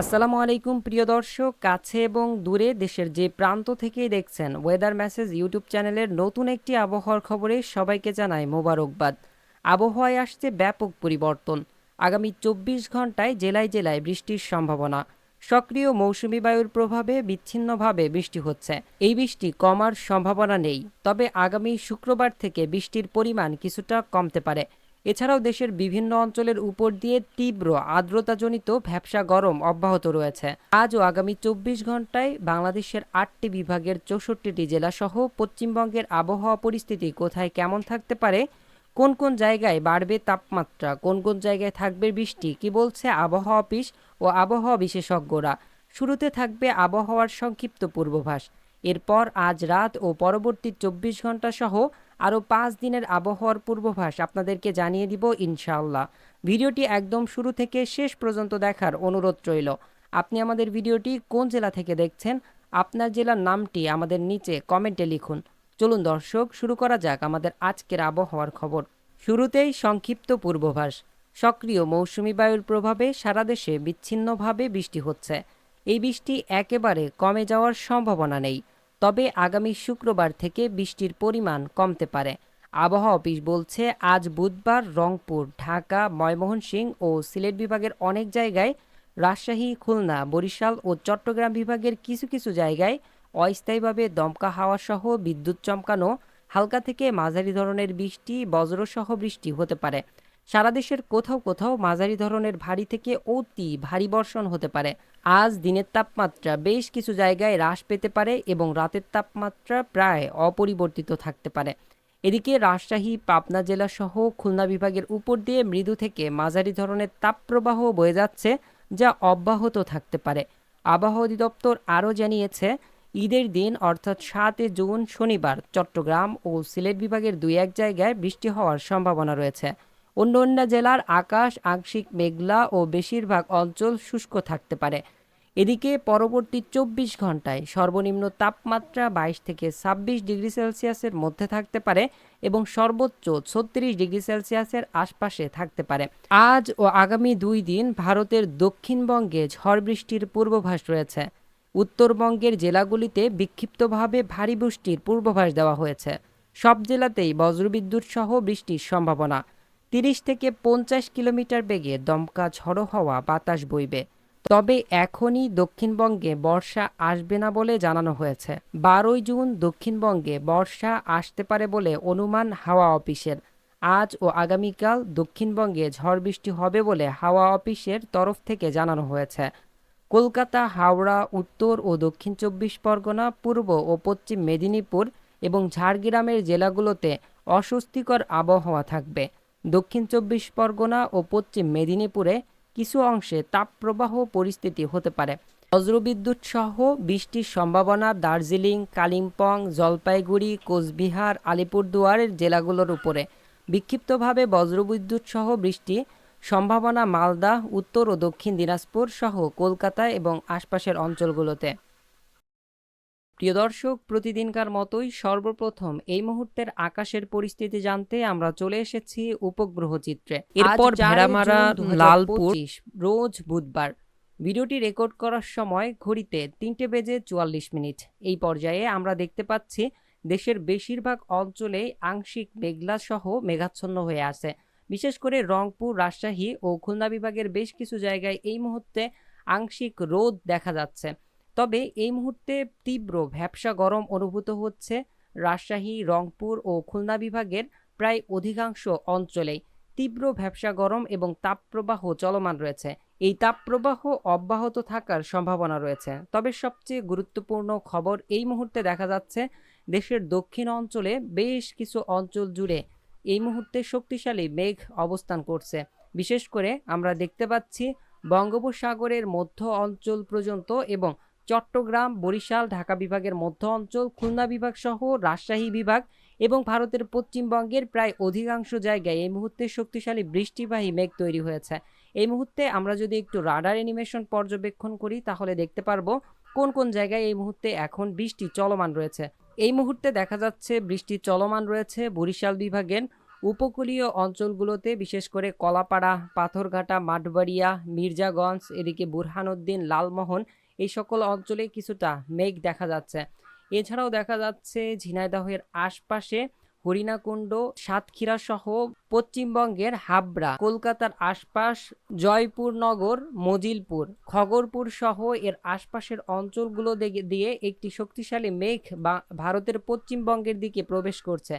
আসসালামু আলাইকুম, প্রিয় দর্শক, কাছে এবং দূরে দেশের যে প্রান্ত থেকেই দেখছেন ওয়েদার মেসেজ ইউটিউব চ্যানেলের নতুন একটি আবহাওয়ার খবরে সবাইকে জানায় মোবারকবাদ। আবহাওয়ায় আসছে ব্যাপক পরিবর্তন। আগামী চব্বিশ ঘন্টায় জেলায় জেলায় বৃষ্টির সম্ভাবনা। সক্রিয় মৌসুমি বায়ুর প্রভাবে বিচ্ছিন্নভাবে বৃষ্টি হচ্ছে। এই বৃষ্টি কমার সম্ভাবনা নেই। তবে আগামী শুক্রবার থেকে বৃষ্টির পরিমাণ কিছুটা কমতে পারে। এছাড়াও দেশের বিভিন্ন অঞ্চলের উপর দিয়ে তীব্র আর্দ্রতাজনিত ভ্যাবসা গরম অব্যাহত রয়েছে। আজ ও আগামী চব্বিশ ঘন্টায় বাংলাদেশের আটটি বিভাগের চৌষট্টিটি জেলাসহ পশ্চিমবঙ্গের আবহাওয়া পরিস্থিতি কোথায় কেমন থাকতে পারে, কোন কোন জায়গায় বাড়বে তাপমাত্রা, কোন কোন জায়গায় থাকবে বৃষ্টি, কি বলছে আবহাওয়া অফিস ও আবহাওয়া বিশেষজ্ঞরা, শুরুতে থাকবে আবহাওয়ার সংক্ষিপ্ত পূর্বাভাস। এরপর আজ রাত ও পরবর্তী চব্বিশ ঘণ্টা সহ আরও পাঁচ দিনের আবহাওয়ার পূর্বাভাস আপনাদেরকে জানিয়ে দিব ইনশাআল্লাহ। ভিডিওটি একদম শুরু থেকে শেষ পর্যন্ত দেখার অনুরোধ রইল। আপনি আমাদের ভিডিওটি কোন জেলা থেকে দেখছেন, আপনার জেলার নামটি আমাদের নিচে কমেন্টে লিখুন। চলুন দর্শক, শুরু করা যাক আমাদের আজকের আবহাওয়ার খবর। শুরুতেই সংক্ষিপ্ত পূর্বাভাস। সক্রিয় মৌসুমি বায়ুর প্রভাবে সারা দেশে বিচ্ছিন্নভাবে বৃষ্টি হচ্ছে। এই বৃষ্টি একেবারে কমে যাওয়ার সম্ভাবনা নেই। তবে আগামী শুক্রবার থেকে বৃষ্টির পরিমাণ কমতে পারে। আবহাওয়া অফিস বলছে, আজ বুধবার রংপুর, ঢাকা, ময়মনসিংহ ও সিলেট বিভাগের অনেক জায়গায়, রাজশাহী, খুলনা, বরিশাল ও চট্টগ্রাম বিভাগের কিছু কিছু জায়গায় অস্থায়ীভাবে দমকা হাওয়া সহ বিদ্যুৎ চমকানো, হালকা থেকে মাঝারি ধরনের বৃষ্টি, বজ্রসহ বৃষ্টি হতে পারে। সারা দেশের কোথাও কোথাও মাঝারি ধরনের ভারী থেকে অতি ভারী বর্ষণ হতে পারে। আজ দিনের তাপমাত্রা বেশ কিছু জায়গায় হ্রাস পেতে পারে এবং রাতের তাপমাত্রা প্রায় অপরিবর্তিত থাকতে পারে। এদিকে রাজশাহী, পাবনা জেলা সহ খুলনা বিভাগের উপর দিয়ে মৃদু থেকে মাঝারি ধরনের তাপপ্রবাহ বয়ে যাচ্ছে, যা অব্যাহত থাকতে পারে। আবহাওয়া অধিদপ্তর আরও জানিয়েছে, ঈদের দিন অর্থাৎ সাতে জুন শনিবার চট্টগ্রাম ও সিলেট বিভাগের দুই এক জায়গায় বৃষ্টি হওয়ার সম্ভাবনা রয়েছে। অন্য অন্য জেলার আকাশ, আংশিক মেঘলা ও বেশিরভাগ অঞ্চল শুষ্ক থাকতে পারে। এদিকে পরবর্তী চব্বিশ ঘন্টায় সর্বনিম্ন তাপমাত্রা বাইশ থেকে ছাব্বিশ ডিগ্রি সেলসিয়াসের মধ্যে থাকতে পারে এবং সর্বোচ্চ ছত্রিশ ডিগ্রি সেলসিয়াসের আশপাশে থাকতে পারে। আজ ও আগামী দুই দিন ভারতের দক্ষিণবঙ্গে ঝড় বৃষ্টির পূর্বাভাস রয়েছে। উত্তরবঙ্গের জেলাগুলিতে বিক্ষিপ্তভাবে ভারী বৃষ্টির পূর্বাভাস দেওয়া হয়েছে। সব জেলাতেই বজ্রবিদ্যুৎ সহ বৃষ্টির সম্ভাবনা। তিরিশ থেকে পঞ্চাশ কিলোমিটার বেগে দমকা ঝড়ো হওয়া বাতাস বইবে। তবে এখনই দক্ষিণবঙ্গে বর্ষা আসবে না বলে জানানো হয়েছে। বারোই জুন দক্ষিণবঙ্গে বর্ষা আসতে পারে বলে অনুমান হাওয়া অফিসের। আজ ও আগামীকাল দক্ষিণবঙ্গে ঝড় বৃষ্টি হবে বলে হাওয়া অফিসের তরফ থেকে জানানো হয়েছে। কলকাতা, হাওড়া, উত্তর ও দক্ষিণ চব্বিশ পরগনা, পূর্ব ও পশ্চিম মেদিনীপুর এবং ঝাড়গ্রামের জেলাগুলোতে অস্বস্তিকর আবহাওয়া থাকবে। দক্ষিণ চব্বিশ পরগনা ও পশ্চিম মেদিনীপুরে কিছু অংশে তাপপ্রবাহ পরিস্থিতি হতে পারে। বজ্রবিদ্যুৎ সহ বৃষ্টির সম্ভাবনা দার্জিলিং, কালিম্পং, জলপাইগুড়ি, কোচবিহার, আলিপুরদুয়ারের জেলাগুলোর উপরে। বিক্ষিপ্তভাবে বজ্রবিদ্যুৎ সহ বৃষ্টি, সম্ভাবনা মালদা, উত্তর ও দক্ষিণ দিনাজপুর সহ কলকাতা এবং আশপাশের অঞ্চলগুলোতে। প্রিয় দর্শক প্রতিদিনকার মতোই সর্বপ্রথম এই মুহূর্তের আকাশের পরিস্থিতি জানতে আমরা চলে এসেছি উপগ্রহ চিত্রে। এরপর ভেড়ামারা লালপুর রোজ বুধবার। ভিডিওটি রেকর্ড করার সময় ঘড়িতে তিনটে বেজে চুয়াল্লিশ মিনিট। এই পর্যায়ে আমরা দেখতে পাচ্ছি দেশের বেশিরভাগ অঞ্চলে আংশিক মেঘলা সহ মেঘাচ্ছন্ন হয়ে আছে। বিশেষ করে রংপুর রাজশাহী ও খুলনা বিভাগের বেশ কিছু জায়গায় এই মুহূর্তে আংশিক রোদ দেখা যাচ্ছে। তবে এই মুহূর্তে তীব্র ভ্যাবসা গরম অনুভূত হচ্ছে রাজশাহী, রংপুর ও খুলনা বিভাগের প্রায় অধিকাংশ অঞ্চলেই। তীব্র ভ্যাবসা গরম এবং তাপপ্রবাহ চলমান রয়েছে। এই তাপপ্রবাহ অব্যাহত থাকার সম্ভাবনা রয়েছে। তবে সবচেয়ে গুরুত্বপূর্ণ খবর এই মুহূর্তে দেখা যাচ্ছে, দেশের দক্ষিণ অঞ্চলে বেশ কিছু অঞ্চল জুড়ে এই মুহূর্তে শক্তিশালী মেঘ অবস্থান করছে। বিশেষ করে আমরা দেখতে পাচ্ছি বঙ্গোপসাগরের মধ্য অঞ্চল পর্যন্ত এবং চট্টগ্রাম, বরিশাল, ঢাকা বিভাগের মধ্য অঞ্চল, খুলনা বিভাগ সহ রাজশাহী বিভাগ এবং ভারতের পশ্চিমবঙ্গের প্রায় অধিকাংশ জায়গায় এই মুহূর্তে শক্তিশালী বৃষ্টিবাহী মেঘ তৈরি হয়েছে। এই মুহূর্তে আমরা যদি একটু রাডার অ্যানিমেশন পর্যবেক্ষণ করি, তাহলে দেখতে পারব কোন কোন জায়গায় এই মুহূর্তে এখন বৃষ্টি চলমান রয়েছে। এই মুহূর্তে দেখা যাচ্ছে বৃষ্টি চলমান রয়েছে বরিশাল বিভাগের উপকূলীয় অঞ্চলগুলোতে, বিশেষ করে কলাপাড়া, পাথরঘাটা, মাঠবাড়িয়া, মির্জাগঞ্জ, এদিকে বুরহানুদ্দিন, লালমোহন এই সকল অঞ্চলে কিছুটা মেঘ দেখা যাচ্ছে। এছাড়াও দেখা যাচ্ছে ঝিনাইদহের আশপাশে হরিণাকুণ্ড, সাতক্ষীরা সহ পশ্চিমবঙ্গের হাবড়া, কলকাতার আশপাশ জয়পুরনগর, মজিলপুর, খগরপুর সহ এর আশপাশের অঞ্চলগুলো দিয়ে একটি শক্তিশালী মেঘ বা ভারতের পশ্চিমবঙ্গের দিকে প্রবেশ করছে।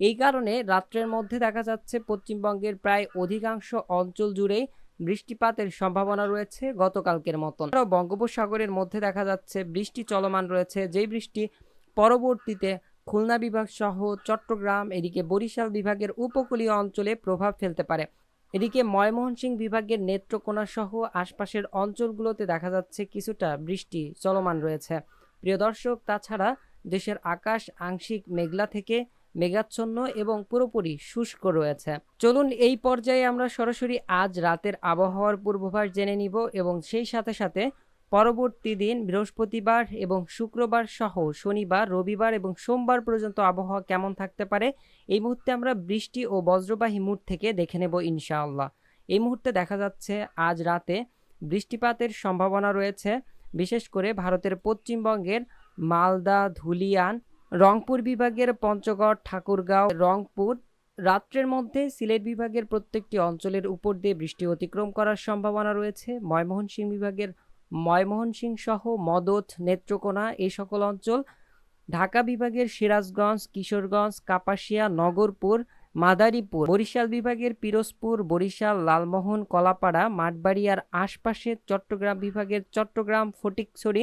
এই কারণে রাত্রের মধ্যে দেখা যাচ্ছে পশ্চিমবঙ্গের প্রায় অধিকাংশ অঞ্চল জুড়েই বৃষ্টিপাতের সম্ভাবনা রয়েছে গতকালকের মতন। বঙ্গোপসাগরের মধ্যে দেখা যাচ্ছে বৃষ্টি চলমান রয়েছে। যেই বৃষ্টি পরবর্তীতে খুলনা বিভাগ সহ চট্টগ্রাম, এদিকে বরিশাল বিভাগের উপকূলীয় অঞ্চলে প্রভাব ফেলতে পারে। এদিকে ময়মনসিংহ বিভাগের নেত্রকোনা সহ আশপাশের অঞ্চলগুলোতে দেখা যাচ্ছে কিছুটা বৃষ্টি চলমান রয়েছে। প্রিয় দর্শক, তাছাড়া দেশের আকাশ আংশিক মেঘলা থেকে মেঘাচ্ছন্ন এবং পুরোপুরি শুষ্ক রয়েছে। চলুন এই পর্যায়ে আমরা সরাসরি আজ রাতের আবহাওয়ার পূর্বাভাস জেনে নিব এবং সেই সাথে সাথে পরবর্তী দিন বৃহস্পতিবার এবং শুক্রবার সহ শনিবার, রবিবার এবং সোমবার পর্যন্ত আবহাওয়া কেমন থাকতে পারে, এই মুহূর্তে আমরা বৃষ্টি ও বজ্রবাহী মুড থেকে দেখে নেব ইনশাআল্লাহ। এই মুহূর্তে দেখা যাচ্ছে আজ রাতে বৃষ্টিপাতের সম্ভাবনা রয়েছে, বিশেষ করে ভারতের পশ্চিমবঙ্গের মালদা, ধুলিয়ান রংপুর বিভাগের পঞ্চগড়, ঠাকুরগাঁও, রংপুর রাত্রের মধ্যে সিলেট বিভাগের প্রত্যেকটি অঞ্চলের উপর দিয়ে বৃষ্টি অতিক্রম করার সম্ভাবনা রয়েছে। ময়মনসিংহ বিভাগের ময়মনসিংহ সহ মদত, নেত্রকোনা এই সকল অঞ্চল, ঢাকা বিভাগের সিরাজগঞ্জ, কিশোরগঞ্জ, কাপাসিয়া, নগরপুর, মাদারীপুর, বরিশাল বিভাগের পিরোজপুর, বরিশাল, লালমোহন, কলাপাড়া, মাঠবাড়িয়ার আশপাশে চট্টগ্রাম বিভাগের চট্টগ্রাম, ফটিকছড়ি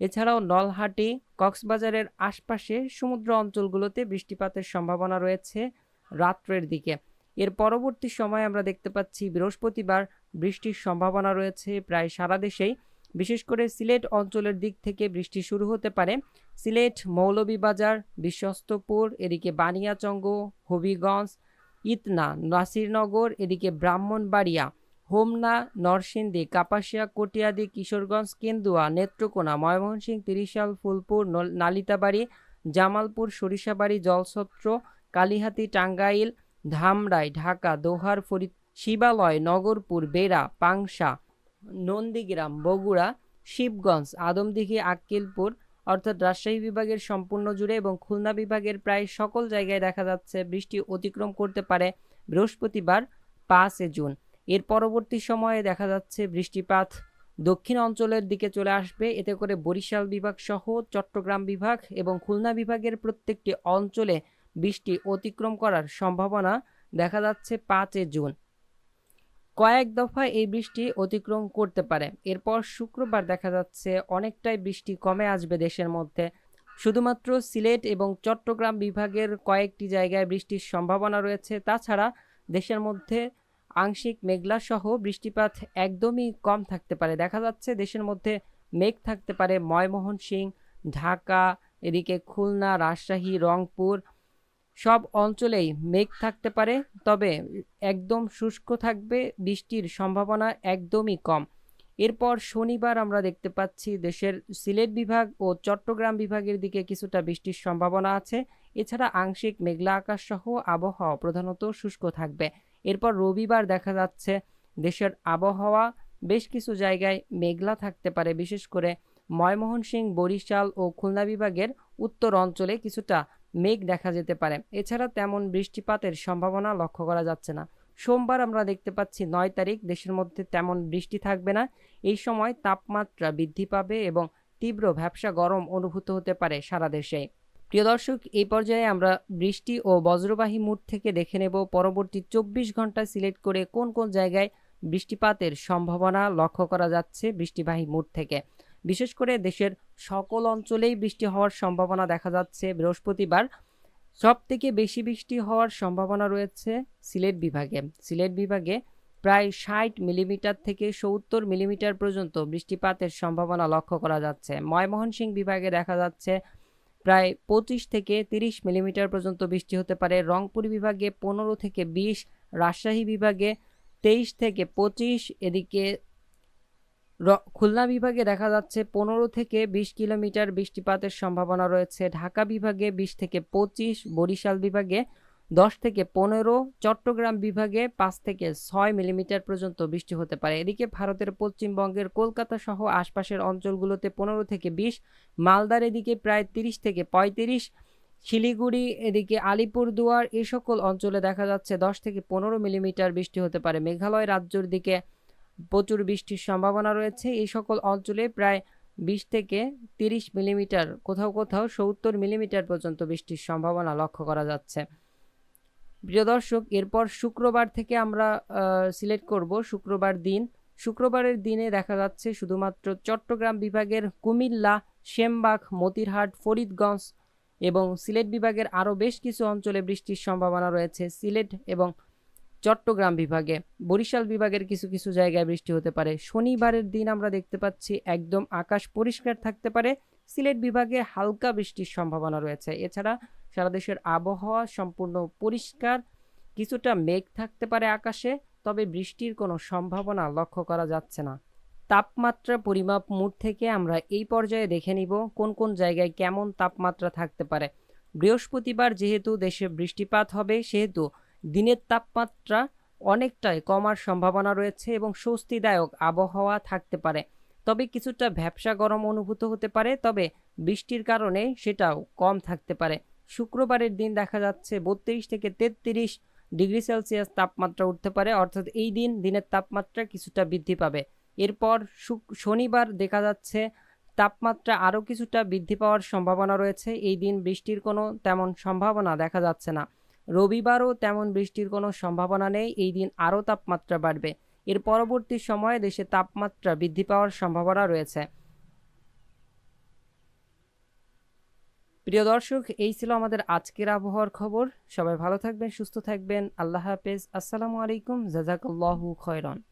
এছাড়াও নলহাটি, কক্সবাজারের আশপাশে সমুদ্র অঞ্চলগুলোতে বৃষ্টিপাতের সম্ভাবনা রয়েছে রাত্রের দিকে। এর পরবর্তী সময় আমরা দেখতে পাচ্ছি বৃহস্পতিবার বৃষ্টির সম্ভাবনা রয়েছে প্রায় সারা দেশেই। বিশেষ করে সিলেট অঞ্চলের দিক থেকে বৃষ্টি শুরু হতে পারে। সিলেট, মৌলভীবাজার, বিশ্বস্তপুর, এদিকে বানিয়াচঙ্গ, হবিগঞ্জ, ইতনা, নাসিরনগর, এদিকে ব্রাহ্মণবাড়িয়া হোমনা, নরসিংদী, কাপাসিয়া, কটিয়াদি, কিশোরগঞ্জ, কেন্দুয়া, নেত্রকোনা ময়মনসিংহ তিরিশাল, ফুলপুর, নল- নালিতাবাড়ি, জামালপুর, সরিষাবাড়ি, জলছত্র, কালিহাতি, টাঙ্গাইল, ধামরাই, ঢাকা, দোহার ফরিদ শিবালয়, নগরপুর, বেড়া, পাংশা, নন্দীগ্রাম, বগুড়া, শিবগঞ্জ, আদমদিঘি, আক্কেলপুর, অর্থাৎ রাজশাহী বিভাগের সম্পূর্ণ জুড়ে এবং খুলনা বিভাগের প্রায় সকল জায়গায় দেখা যাচ্ছে বৃষ্টি অতিক্রম করতে পারে বৃহস্পতিবার পাঁচে জুন। এর পরবর্তী সময়ে দেখা যাচ্ছে বৃষ্টিপাত দক্ষিণ অঞ্চলের দিকে চলে আসবে। এতে করে বরিশাল বিভাগ সহ চট্টগ্রাম বিভাগ এবং খুলনা বিভাগের প্রত্যেকটি অঞ্চলে বৃষ্টি অতিক্রম করার সম্ভাবনা দেখা যাচ্ছে পাঁচে জুন। কয়েক দফা এই বৃষ্টি অতিক্রম করতে পারে। এরপর শুক্রবার দেখা যাচ্ছে অনেকটাই বৃষ্টি কমে আসবে দেশের মধ্যে। শুধুমাত্র সিলেট এবং চট্টগ্রাম বিভাগের কয়েকটি জায়গায় বৃষ্টির সম্ভাবনা রয়েছে। তাছাড়া দেশের মধ্যে আংশিক মেঘলা সহ বৃষ্টিপাত একদমই কম থাকতে পারে। দেখা যাচ্ছে দেশের মধ্যে মেঘ থাকতে পারে ময়মোহন সিং ঢাকা, এদিকে খুলনা, রাজশাহী, রংপুর, সব অঞ্চলেই মেঘ থাকতে পারে, তবে একদম শুষ্ক থাকবে, বৃষ্টির সম্ভাবনা একদমই কম। এরপর শনিবার আমরা দেখতে পাচ্ছি দেশের সিলেট বিভাগ ও চট্টগ্রাম বিভাগের দিকে কিছুটা বৃষ্টির সম্ভাবনা আছে। এছাড়া আংশিক মেঘলা আকাশ সহ আবহাওয়া প্রধানত শুষ্ক থাকবে। এরপর রবিবার দেখা যাচ্ছে দেশের আবহাওয়া বেশ কিছু জায়গায় মেঘলা থাকতে পারে, বিশেষ করে ময়মনসিংহ, বরিশাল ও খুলনা বিভাগের উত্তর অঞ্চলে কিছুটা মেঘ দেখা যেতে পারে। এছাড়া তেমন বৃষ্টিপাতের সম্ভাবনা লক্ষ্য করা যাচ্ছে না। সোমবার আমরা দেখতে পাচ্ছি নয় তারিখ, দেশের মধ্যে তেমন বৃষ্টি থাকবে না। এই সময় তাপমাত্রা বৃদ্ধি পাবে এবং তীব্র ভ্যাবসা গরম অনুভূত হতে পারে সারা দেশে। প্রিয় দর্শক, এই পর্যায়ে আমরা বৃষ্টি ও বজ্রবাহী মুড থেকে দেখে নেব পরবর্তী চব্বিশ ঘণ্টা সিলেক্ট করে কোন কোন জায়গায় বৃষ্টিপাতের সম্ভাবনা লক্ষ্য করা যাচ্ছে বৃষ্টিবাহী মুড থেকে। বিশেষ করে দেশের সকল অঞ্চলেই বৃষ্টি হওয়ার সম্ভাবনা দেখা যাচ্ছে। বৃহস্পতিবার সব থেকে বেশি বৃষ্টি হওয়ার সম্ভাবনা রয়েছে সিলেট বিভাগে। সিলেট বিভাগে প্রায় ষাট মিলিমিটার থেকে সত্তর মিলিমিটার পর্যন্ত বৃষ্টিপাতের সম্ভাবনা লক্ষ্য করা যাচ্ছে। ময়মনসিংহ বিভাগে দেখা যাচ্ছে প্রায় পঁচিশ থেকে তিরিশ মিলিমিটার পর্যন্ত বৃষ্টি হতে পারে। রংপুর বিভাগে পনেরো থেকে বিশ, রাজশাহী বিভাগে তেইশ থেকে পঁচিশ, এদিকে খুলনা বিভাগে দেখা যাচ্ছে পনেরো থেকে বিশ কিলোমিটার বৃষ্টিপাতের সম্ভাবনা রয়েছে। ঢাকা বিভাগে বিশ থেকে পঁচিশ, বরিশাল বিভাগে দশ থেকে পনেরো চট্টগ্রাম বিভাগে পাঁচ থেকে ছয় মিলিমিটার পর্যন্ত বৃষ্টি হতে পারে। এদিকে ভারতের পশ্চিমবঙ্গের কলকাতা সহ আশপাশের অঞ্চলগুলোতে পনেরো থেকে বিশ, মালদার এদিকে প্রায় তিরিশ থেকে পঁয়ত্রিশ, শিলিগুড়ি এদিকে আলিপুরদুয়ার এই সকল অঞ্চলে দেখা যাচ্ছে দশ থেকে পনেরো মিলিমিটার বৃষ্টি হতে পারে। মেঘালয় রাজ্যের দিকে প্রচুর বৃষ্টির সম্ভাবনা রয়েছে। এই সকল অঞ্চলে প্রায় বিশ থেকে তিরিশ মিলিমিটার, কোথাও কোথাও সত্তর মিলিমিটার পর্যন্ত বৃষ্টির সম্ভাবনা লক্ষ্য করা যাচ্ছে। প্রিয় দর্শক, এরপর শুক্রবার থেকে আমরা সিলেক্ট করব শুক্রবার দিন। শুক্রবারের দিনে দেখা যাচ্ছে শুধুমাত্র চট্টগ্রাম বিভাগের কুমিল্লা শেমবাগ মতিরহাট, ফরিদগঞ্জ এবং সিলেট বিভাগের আরও বেশ কিছু অঞ্চলে বৃষ্টির সম্ভাবনা রয়েছে সিলেট এবং চট্টগ্রাম বিভাগে। বরিশাল বিভাগের কিছু কিছু জায়গায় বৃষ্টি হতে পারে। শনিবারের দিন আমরা দেখতে পাচ্ছি একদম আকাশ পরিষ্কার থাকতে পারে। সিলেট বিভাগে হালকা বৃষ্টির সম্ভাবনা রয়েছে। এছাড়া সারা দেশের আবহাওয়া সম্পূর্ণ পরিষ্কার, কিছুটা মেঘ থাকতে পারে আকাশে, তবে বৃষ্টির কোনো সম্ভাবনা লক্ষ্য করা যাচ্ছে না। তাপমাত্রা পরিমাপ মুড থেকে আমরা এই পর্যায়ে দেখে নিব কোন কোন জায়গায় কেমন তাপমাত্রা থাকতে পারে। বৃহস্পতিবার যেহেতু দেশে বৃষ্টিপাত হবে, সেহেতু দিনের তাপমাত্রা অনেকটাই কমার সম্ভাবনা রয়েছে এবং স্বস্তিদায়ক আবহাওয়া থাকতে পারে। তবে কিছুটা ভ্যাবসা গরম অনুভূত হতে পারে, তবে বৃষ্টির কারণে সেটাও কম থাকতে পারে। শুক্রবারের দিন দেখা যাচ্ছে বত্রিশ থেকে তেত্রিশ ডিগ্রি সেলসিয়াস তাপমাত্রা উঠতে পারে, অর্থাৎ এই দিন দিনের তাপমাত্রা কিছুটা বৃদ্ধি পাবে। এরপর শনিবার দেখা যাচ্ছে তাপমাত্রা আরও কিছুটা বৃদ্ধি পাওয়ার সম্ভাবনা রয়েছে। এই দিন বৃষ্টির কোনো তেমন সম্ভাবনা দেখা যাচ্ছে না। রবিবারও তেমন বৃষ্টির কোনো সম্ভাবনা নেই, এই দিন আরও তাপমাত্রা বাড়বে। এর পরবর্তী সময়ে দেশে তাপমাত্রা বৃদ্ধি পাওয়ার সম্ভাবনা রয়েছে। প্রিয় দর্শক, এই ছিল আমাদের আজকের আবহাওয়ার খবর। সবাই ভালো থাকবেন, সুস্থ থাকবেন। আল্লাহ হাফেজ। আসসালামু আলাইকুম। জাজাকাল্লাহু খয়রন।